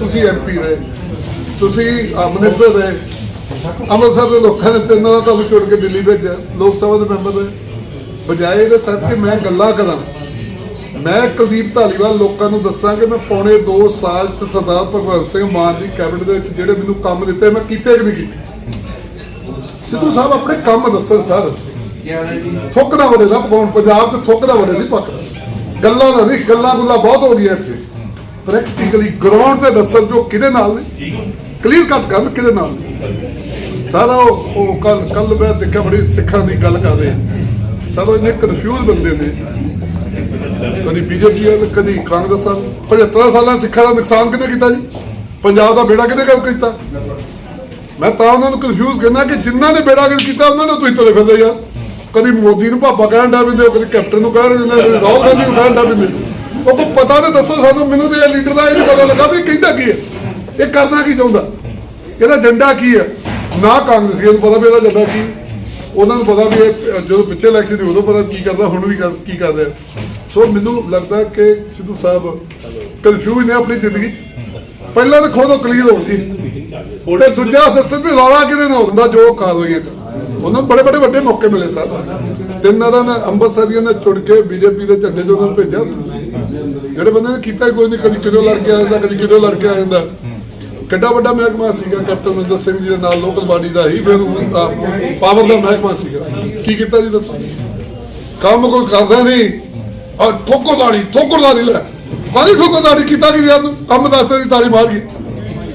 ਤੁਸੀਂ ਐਮਪੀ ਰਹੇ ਤੁਸੀਂ ਮਿਨਿਸਟਰ ਰਹੇ ਅੰਮ੍ਰਿਤਸਰ ਦੇ ਲੋਕਾਂ ਨੇ ਤਿੰਨਾਂ ਦਾ ਤੁਹਾਨੂੰ ਚੁਣ ਕੇ ਦਿੱਲੀ ਭੇਜਿਆ, ਲੋਕ ਸਭਾ ਦੇ ਮੈਂਬਰ ਰਹੇ ਬਜਾਏ ਇਹਦੇ ਸਰ ਕਿ ਮੈਂ ਗੱਲਾਂ ਕਰਾਂ, ਮੈਂ ਕੁਲਦੀਪ ਧਾਲੀਵਾਲ ਲੋਕਾਂ ਨੂੰ ਦੱਸਾਂ ਕਿ ਮੈਂ ਪੌਣੇ 2 ਸਾਲ ਚ ਸਰਦਾਰ ਭਗਵੰਤ ਸਿੰਘ ਮਾਨ ਦੀ ਕੈਬਨਿਟ ਦੇ ਵਿੱਚ ਜਿਹੜੇ ਮੈਨੂੰ ਕੰਮ ਦਿੱਤੇ, ਮੈਂ ਕੀਤੇ ਕਿ ਨਹੀਂ ਕੀਤੇ? ਸਿੱਧੂ ਸਾਹਿਬ ਆਪਣੇ ਕੰਮ ਦੱਸਣ ਸਰ। ਥੁੱਕ ਦਾ ਵੜੇ ਨਾ ਪਕਾਉਣ ਪੰਜਾਬ 'ਚ ਥੁੱਕ ਦਾ ਵੜੇ ਨਹੀਂ ਪੱਕਦਾ। ਗੱਲਾਂ ਦਾ ਨਹੀਂ, ਗੱਲਾਂ ਗੁੱਲਾਂ ਬਹੁਤ ਹੋ ਗਈਆਂ ਇੱਥੇ। ਪ੍ਰੈਕਟੀਕਲੀ ਗਰਾਊਂਡ ਤੇ ਦੱਸਣ ਜੋ ਕਿਹਦੇ ਨਾਲ ਨੇ? ਕਲੀਅਰ ਕੱਟ ਕਰਨ ਕਿਹਦੇ ਨਾਲ ਨੇ? ਸਾਰਾ ਉਹ ਕੱਲ ਕੱਲ ਮੈਂ ਦੇਖਿਆ ਬੜੀ ਸਿੱਖਾਂ ਦੀ ਗੱਲ ਕਰ ਰਹੇ ਆ। ਸਾਰਾ ਇੰਨੇ ਕਨਫਿਊਜ਼ ਬੰਦੇ ਨੇ। ਕਦੀ ਬੀਜੇਪੀ ਵਾਲ ਕਦੀ ਕਾਂਗਰਸ ਵਾਲ 75 ਸਾਲਾਂ ਸਿੱਖਾਂ ਦਾ ਨੁਕਸਾਨ ਕਿਹਨੇ ਕੀਤਾ ਜੀ? ਪੰਜਾਬ ਦਾ ਬੇੜਾ ਕਿਹਨੇ ਗੱਲ ਕੀਤਾ? ਮੈਂ ਤਾਂ ਉਹਨਾਂ ਨੂੰ ਕਨਫਿਊਜ਼ ਕਰਨਾ ਕਿ ਜਿਨ੍ਹਾਂ ਨੇ ਬੇੜਾ ਗਰਕ ਕੀਤਾ ਉਹਨਾਂ ਨੂੰ ਤੁਸੀਂ ਤੁਰੇ ਫਿਰਦੇ ਯਾਰ। ਕਦੀ ਮੋਦੀ ਨੂੰ ਭਾਪਾ ਕਹਿਣ ਦਾ ਬਿੰਦੇ ਕਦੀ ਕੈਪਟਨ ਨੂੰ ਕਹਿ ਰਹੇ ਨੇ ਕਦੀ ਰਾਹੁਲ ਗਾਂਧੀ ਨੂੰ ਕਹਿਣ ਦਾ ਬਿੰਦੇ ਉਹ ਕੋ ਪਤਾ ਤਾਂ ਦੱਸੋ ਸਾਨੂੰ, ਮੈਨੂੰ ਤੇ ਇਹ ਲੀਡਰ ਦਾ ਇਹ ਨੀ ਪਤਾ ਲੱਗਾ ਵੀ ਕਹਿੰਦਾ ਕੀ ਹੈ। ਇਹ ਕਰਨਾ ਕੀ ਚਾਹੁੰਦਾ? ਇਹਦਾ ਏਜੰਡਾ ਕੀ ਹੈ? ਨਾ ਕਾਂਗਰਸੀਆਂ ਨੂੰ ਪਤਾ ਵੀ ਇਹਦਾ ਏਜੰਡਾ ਕੀ ਉਹਨਾਂ ਨੂੰ ਪਤਾ ਵੀ ਇਹ, ਜਦੋਂ ਪਿੱਛੇ ਇਲੈਕਸ਼ਨ ਦੀ ਉਦੋਂ ਪਤਾ ਕੀ ਕਰਦਾ, ਹੁਣ ਵੀ ਕੀ ਕਰ ਸੋ ਮੈਨੂੰ ਲੱਗਦਾ ਕਿ ਸਿੱਧੂ ਸਾਹਿਬ ਕਨਫਿਊਜ਼ ਨੇ ਆਪਣੀ ਜ਼ਿੰਦਗੀ 'ਚ। ਪਹਿਲਾਂ ਤਾਂ ਖੁਦ ਉਹ ਕਲੀਅਰ ਹੋਣ ਜੀ ਤੇ ਦੂਜਾ ਦੱਸਣ ਵੀ ਰੌਲਾ ਕਿਹਦੇ ਨਾਲ ਹੁੰਦਾ, ਜੋ ਕਾਰਵਾਈਆਂ ਕਰ ਉਹਨਾਂ ਨੂੰ ਬੜੇ ਬੜੇ ਵੱਡੇ ਮੌਕੇ ਮਿਲੇ ਸਰ। ਤਿੰਨਾਂ ਦਾ ਨਾ ਅੰਮ੍ਰਿਤਸਰੀਆਂ ਨੇ ਚੁੜ ਕੇ ਬੀਜੇਪੀ ਦੇ ਝੰਡੇ ਤੋਂ ਉਹਨਾਂ ਨੂੰ ਭੇਜਿਆ ਜਿਹੜੇ ਬੰਦੇ ਨੇ ਕੀਤਾ ਕੋਈ ਨਹੀਂ, ਕਦੀ ਕਿਦੋਂ ਲੜ ਕੇ ਆ ਜਾਂਦਾ, ਕਦੀ ਕਿਦੋਂ ਲੜ ਕੇ ਆ ਜਾਂਦਾ। ਕਿੱਡਾ ਵੱਡਾ ਮਹਿਕਮਾ ਸੀਗਾ ਕੈਪਟਨ ਅਮਰਿੰਦਰ ਸਿੰਘ ਜੀ ਦੇ ਨਾਲ ਲੋਕਲ ਬਾਡੀ ਦਾ ਹੀ, ਫਿਰ ਪਾਵਰ ਦਾ ਮਹਿਕਮਾ ਸੀਗਾ। ਕੀ ਕੀਤਾ ਜੀ ਦੱਸੋ? ਕੰਮ ਕੋਈ ਕਰਦਾ ਨਹੀਂ। ਆ ਠੋਕੋ ਦਾੜੀ ਠੋਕੋ ਦਾੜੀ ਲੈ। ਕਾਹਦੀ ਠੋਕੋ ਦਾੜੀ ਕੀਤਾ ਕੀ ਯਾਰ ਤੂੰ? ਕੰਮ ਦੱਸਦੇ ਦੀ ਤਾੜੀ ਮਾਰ ਗਈ।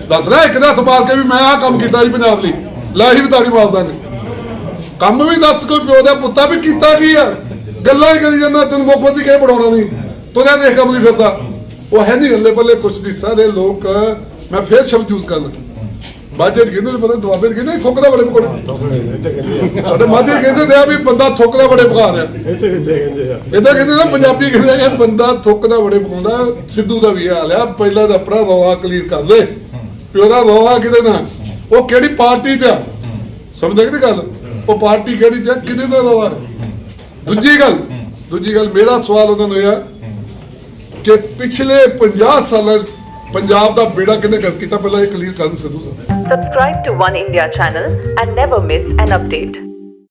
ਦੱਸ ਰਿਹਾ ਇੱਕ ਦਾ ਮਾਰ ਕੇ ਵੀ ਮੈਂ ਆਹ ਕੰਮ ਕੀਤਾ ਜੀ ਪੰਜਾਬ ਲਈ। ਲੈ ਹੀ ਵੀ ਤਾੜੀ ਮਾਰਦਾ ਨੇ ਕੰਮ ਵੀ ਦੱਸ ਕੋਈ ਪਿਓ ਦਾ ਪੁੱਤਾ ਵੀ ਕੀਤਾ ਕੀ ਆ? ਗੱਲਾਂ ਹੀ ਕਰੀ ਜਾਂਦਾ, ਤੈਨੂੰ ਮੁੱਖ ਮੰਤਰੀ ਕਿਹ ਪੜਾਉਣਾ ਨਹੀਂ। ਤੁਰਿਆ ਦੇਖ ਕੰਮ ਫਿਰਦਾ। ਉਹ ਹੈ ਨਹੀਂ ਹੱਲੇ ਪੱਲੇ ਕੁਛ ਨਹੀਂ ਸਾਰੇ ਲੋਕ, ਮੈਂ ਫੇਰ ਸ਼ਬਦ ਯੂਜ਼ ਕਰਨਾ। ਮਾਝੇ ਚ ਕਹਿੰਦੇ ਪਤਾ ਦੁਆਬੇ ਚ ਕਹਿੰਦੇ ਥੁੱਕਦਾ ਬੜੇ ਪਕੌੜੇ। ਸਾਡੇ ਮਾਝੇ ਕਹਿੰਦੇ ਤੇ ਆ ਵੀ ਬੰਦਾ ਥੁੱਕਦਾ ਬੜੇ ਪਕਾ ਰਿਹਾ। ਇੱਥੇ ਕਹਿੰਦੇ ਆ ਇਹਦਾ ਕਹਿੰਦੇ ਨਾ ਪੰਜਾਬੀ ਕਹਿੰਦੇ ਆ ਕਿ ਬੰਦਾ ਥੁੱਕਦਾ ਬੜੇ ਪਕਾਉਂਦਾ, ਸਿੱਧੂ ਦਾ ਵੀ ਹਾਲ ਆ, ਪਹਿਲਾਂ ਤਾਂ ਆਪਣਾ ਰੌਲਾ ਕਲੀਅਰ ਕਰ ਲੈ, ਵੀ ਉਹਦਾ ਰੌਲਾ ਕਿਹਦੇ ਨਾਲ ਉਹ ਕਿਹੜੀ ਪਾਰਟੀ 'ਚ ਆ? ਸਮਝ ਗਏ ਗੱਲ? ਉਹ ਪਾਰਟੀ ਕਿਹੜੀ 'ਚ ਆ? ਕਿਹਦੇ ਦਾ ਰੌਲਾ? ਦੂਜੀ ਗੱਲ ਦੂਜੀ ਗੱਲ, ਮੇਰਾ ਸਵਾਲ ਉਹਨਾਂ ਨੂੰ ਇਹ ਆ ਕਿ ਪਿਛਲੇ 50 ਸਾਲਾਂ ਪੰਜਾਬ ਦਾ ਬੇੜਾ ਕਿੰਨੇ ਕਰ ਕੀਤਾ ਪਹਿਲਾਂ ਇਹ ਕਲੀਅਰ ਕਰਨ Sidhu sir subscribe to One India channel and never miss an update